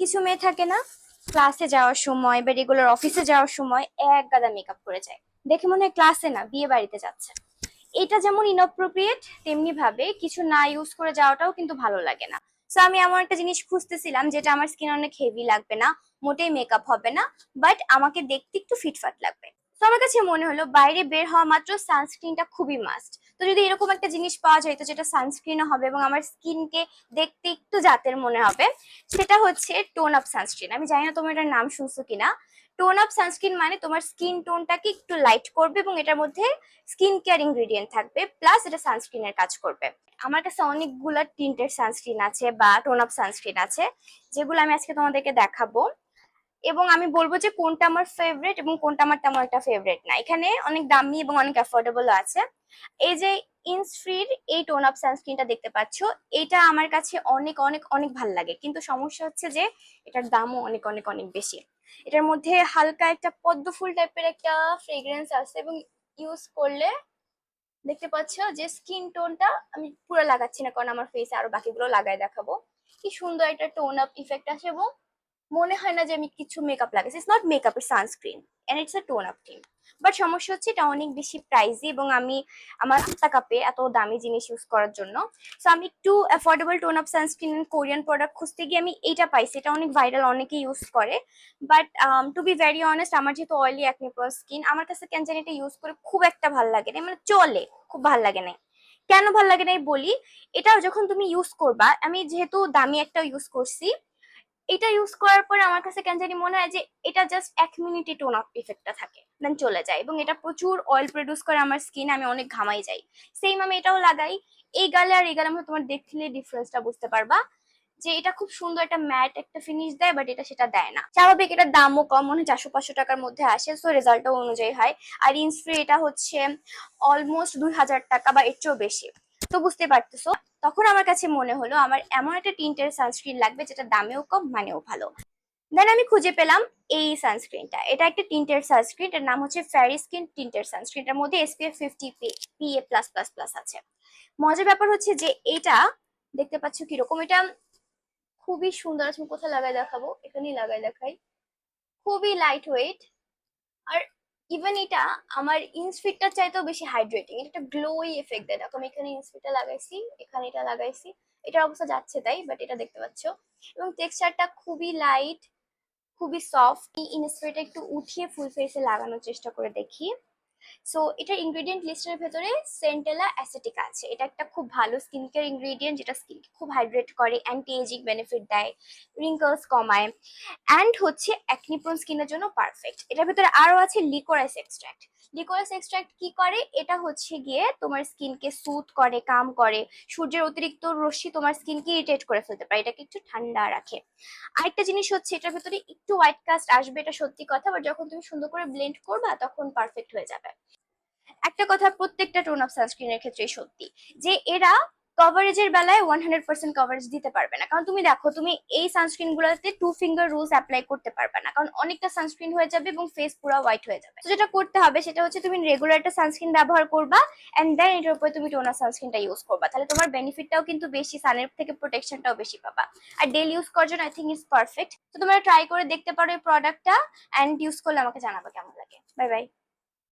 কিছু মেয়ে থাকে না ক্লাসে যাওয়ার সময় বা রেগুলার অফিসে যাওয়ার সময় এক গাদা মেকআপ করে যায়। দেখে মনে হয় ক্লাসে না, বিয়ে বাড়িতে যাচ্ছে। এটা যেমন ইনঅপ্রোপ্রিয়েট তেমনি ভাবে কিছু না ইউজ করে যাওয়াটাও কিন্তু ভালো লাগে না। সো আমি এমন একটা জিনিস খুঁজতেছিলাম যেটা আমার স্কিন অনেক হেভি লাগবে না, মোটেই মেকআপ হবে না বাট আমাকে দেখতে একটু ফিটফাট লাগবে। তো আমার কাছে মনে হলো বাইরে বের হওয়া মাত্র সানস্ক্রিনটা খুবই মাস্ট তো যদি এরকম একটা জিনিস পাওয়া যায়, তো যেটা সানস্ক্রিনও হবে এবং আমার স্কিনকে দেখতে একটু জাতের মনে হবে, সেটা হচ্ছে টোন আপ সানস্ক্রিন আমি জানি না তোমার এটার নাম শুনছো কিনা। টোন আপ সানস্ক্রিন মানে তোমার স্কিন টোনটাকে একটু লাইট করবে এবং এটার মধ্যে স্কিন কেয়ার ইনগ্রেডিয়েন্ট থাকবে প্লাস এটা সানস্ক্রিনের কাজ করবে। আমার কাছে অনেকগুলো টিন্টের সানস্ক্রিন আছে বা টোন আপ সানস্ক্রিন আছে, যেগুলো আমি আজকে তোমাদেরকে দেখাবো। এবং আমি বলব যে কোনটা আমার ফেভারিট এবং কোনটা আমার তেমন একটা ফেভারিট না। এখানে অনেক দামি এবং অনেক অ্যাফোর্ডেবল আছে। এই যে ইনসফ্রির এই টোন আপ সানস্ক্রিনটা দেখতে পাচ্ছ, এটা আমার কাছে অনেক অনেক অনেক ভালো লাগে। কিন্তু সমস্যা হচ্ছে যে এটার দামও অনেক অনেক অনেক বেশি। এটার মধ্যে হালকা একটা পদ্ম ফুল টাইপের একটা ফ্রেগ্রেন্স আছে এবং ইউজ করলে দেখতে পাচ্ছ যে স্কিন টোনটা আমি পুরো লাগাচ্ছি না, কারণ আমার ফেসে আরও বাকিগুলো লাগাই দেখাবো। কি সুন্দর একটা টোন আপ ইফেক্ট আসে এবং মনে হয় না যে আমি কিছু মেকআপ লাগাইছি। ইটস নট মেকআপ এর sunscreen and it's a tone up cream but সমস্যা হচ্ছে এটা অনেক বেশি প্রাইসি এবং আমি আমার কাপে এত দামি জিনিস ইউজ করার জন্য। সো আমি একটু affordable tone up sunscreen and Korean product খুঁজতে গিয়ে আমি এইটা পাইছি। এটা অনেক ভাইরাল অনেকে ইউজ করে। But to be very honest আমার যেহেতু অয়েলি অ্যাকনি প্রো স্কিন আমার কাছে কেন জানি এটা ইউজ করে খুব একটা ভালো লাগে না মানে চলে, খুব ভালো লাগে না কেন ভালো লাগে নাই বলি? এটা যখন তুমি ইউজ করবা, আমি যেহেতু দামি একটা ইউজ করছি এটা ইউজ করার পরে আমার কাছে কেন জানি মনে হয় যে এটা জাস্ট এক মিনিটে টোন আপ ইফেক্টটা থাকে দেন চলে যায় এবং এটা প্রচুর অয়েল প্রডিউস করে আমার স্কিন আমি অনেক ঘামাই যাই। সেম আমি এটাও লাগাই। এই গালে আর এই গালে আমি তোমার দেখলে ডিফারেন্সটা বুঝতে পারবা যে এটা খুব সুন্দর একটা ম্যাট একটা ফিনিশ দেয় বাট এটা সেটা দেয় না। স্বাভাবিক এটার দামও কম, মনে হয় চারশো, পাঁচশো টাকার মধ্যে আসে সো রেজাল্টও অনুযায়ী হয়। আর ইনস্প্রে এটা হচ্ছে অলমোস্ট দুই হাজার টাকা বা এর চেয়েও বেশি। তো বুঝতে পারতেছো? তখন আমার কাছে মনে হলো, আমার এমন একটা টিন্টের সানস্ক্রিন লাগবে যেটা দামেও কম, মানেও ভালো। দেন আমি খুঁজে পেলাম এই সানস্ক্রিনটা এটা একটা টিন্টের সানস্ক্রিন এর নাম হচ্ছে ফ্যারি স্কিন টিন্টের সানস্ক্রিন এটার মধ্যে SPF fifty PA plus plus plus আছে। মজার ব্যাপার হচ্ছে যে এটা, দেখতে পাচ্ছ কীরকম? এটা খুবই সুন্দর আছে। কোথায় লাগাই দেখাবো? এখানেই লাগাই দেখাই। খুবই লাইট ওয়েট আর ইভেন এটা আমার ইনসফিটটার চাইতেও বেশি হাইড্রেটিং এটা একটা গ্লোই এফেক্ট দেয়। দেখো, আমি এখানে ইনসফিটটা লাগাইছি, এখানে এটা লাগাইছি। এটার অবস্থা যাচ্ছে তাই বাট এটা দেখতে পাচ্ছ। এবং টেক্সচারটা খুবই লাইট খুবই সফট ইনসফিটটা একটু উঠিয়ে ফুল ফেসে লাগানোর চেষ্টা করে দেখি। সো এটার ইনগ্রেডিয়েন্ট লিস্টের ভেতরে সেন্টেলা অ্যাসেটিক আছে। এটা একটা খুব ভালো স্কিন কেয়ার ইনগ্রেডিয়েন্ট যেটা স্কিনকে খুব হাইড্রেট করে অ্যান্টি এজিং বেনিফিট দেয় রিঙ্কলস কমায়। অ্যান্ড হচ্ছে অ্যাকনিপ্রোন স্কিনের জন্য পারফেক্ট এটার ভেতরে আরও আছে লিকোরাইস এক্সট্রাক্ট লিকোরাইস এক্সট্রাক্ট কি করে? এটা হচ্ছে গিয়ে তোমার স্কিনকে সুথ করে কাম করে। সূর্যের অতিরিক্ত রশ্মি তোমার স্কিনকে ইরিটেট করে ফেলতে পারে, এটাকে একটু ঠান্ডা রাখে। আরেকটা জিনিস হচ্ছে এটার ভেতরে একটু হোয়াইট কাস্ট আসবে, এটা সত্যি কথা বাট যখন তুমি সুন্দর করে ব্লেন্ড করবা, তখন পারফেক্ট হয়ে যাবে। একটা কথা প্রত্যেকটা টোন অফ সানস্ক্রিনের ক্ষেত্রেই সত্যি, যে এরা কভারেজের বেলায় ওয়ান হান্ড্রেড পার্সেন্ট কভারেজ দিতে পারবে না। কারণ তুমি দেখো, তুমি এই সানস্ক্রিন গুলোতে টু ফিঙ্গার রুলস অ্যাপ্লাই করতে পারবে না। কারণ অনেকটা সানস্ক্রিন হয়ে যাবে এবং ফেস পুরো হোয়াইট হয়ে যাবে। যেটা করতে হবে সেটা হচ্ছে তুমি রেগুলার একটা সানস্ক্রিন ব্যবহার করবা অ্যান্ড দেন এটার উপরে তুমি টোনার সানস্ক্রিনটা ইউজ করবা। তাহলে তোমার বেনিফিটটাও কিন্তু বেশি সানের থেকে প্রোটেকশনটাও বেশি পাবা। আর ডেলি ইউজ করার জন্য আই থিঙ্ক ইজ পারফেক্ট তো তোমরা ট্রাই করে দেখতে পারো এই প্রোডাক্টটা অ্যান্ড ইউজ করলে আমাকে জানাবে কেমন লাগে। Bye bye